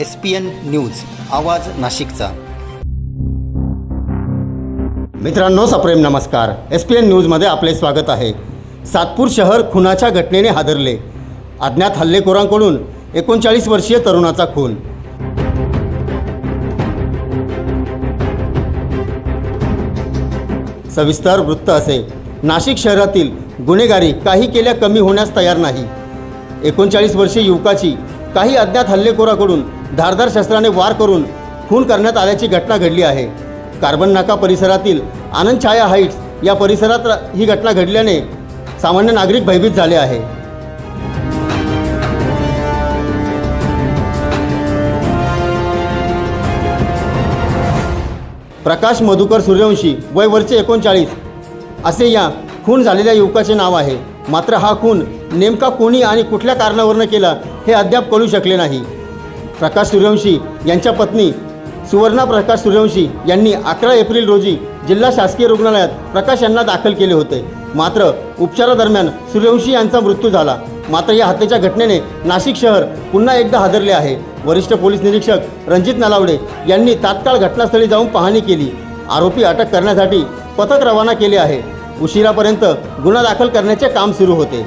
S P N news आवाज नाशिकचा. मित्रांनो सप्रेम नमस्कार. एस पी एन न्यूजमध्ये आपले स्वागत आहे. सातपूर शहर खुनाच्या घटनेने हादरले. अज्ञात हल्लेखोरांकडून एकोणचाळीस वर्षीय तरुणाचा खून. सविस्तर वृत्त असे. नाशिक शहरातील गुन्हेगारी काही केल्या कमी होण्यास तयार नाही. एकोणचाळीस वर्षीय युवकाची काही अज्ञात हल्लेखोराकडून धारदार शस्त्राने वार करून खून करण्यात आल्याची घटना घडली आहे. कार्बन नाका परिसरातील आनंद छाया हाईट्स या परिसरात ही घटना घडल्याने सामान्य नागरिक भयभीत झाले आहे. प्रकाश मधुकर सूर्यवंशी वय वरचे एकोणचाळीस. असे या खून झालेल्या युवकाचे नाव आहे. मात्र हा खून नेमका कोणी आणि कुठल्या कारणावरनं केला हे अद्याप कळू शकले नाही. प्रकाश सूर्यवंशी यांच्या पत्नी सुवर्णा प्रकाश सूर्यवंशी यांनी अकरा एप्रिल रोजी जिल्हा शासकीय रुग्णालयात प्रकाश यांना दाखल केले होते. मात्र उपचारादरम्यान सूर्यवंशी यांचा मृत्यू झाला. मात्र या हत्येच्या घटनेने नाशिक शहर पुन्हा एकदा हादरले आहे. वरिष्ठ पोलीस निरीक्षक रणजित नलावडे यांनी तात्काळ घटनास्थळी जाऊन पाहणी केली. आरोपी अटक करण्यासाठी पथक रवाना केले आहे. उशिरापर्यंत गुन्हा दाखल करण्याचे काम सुरू होते.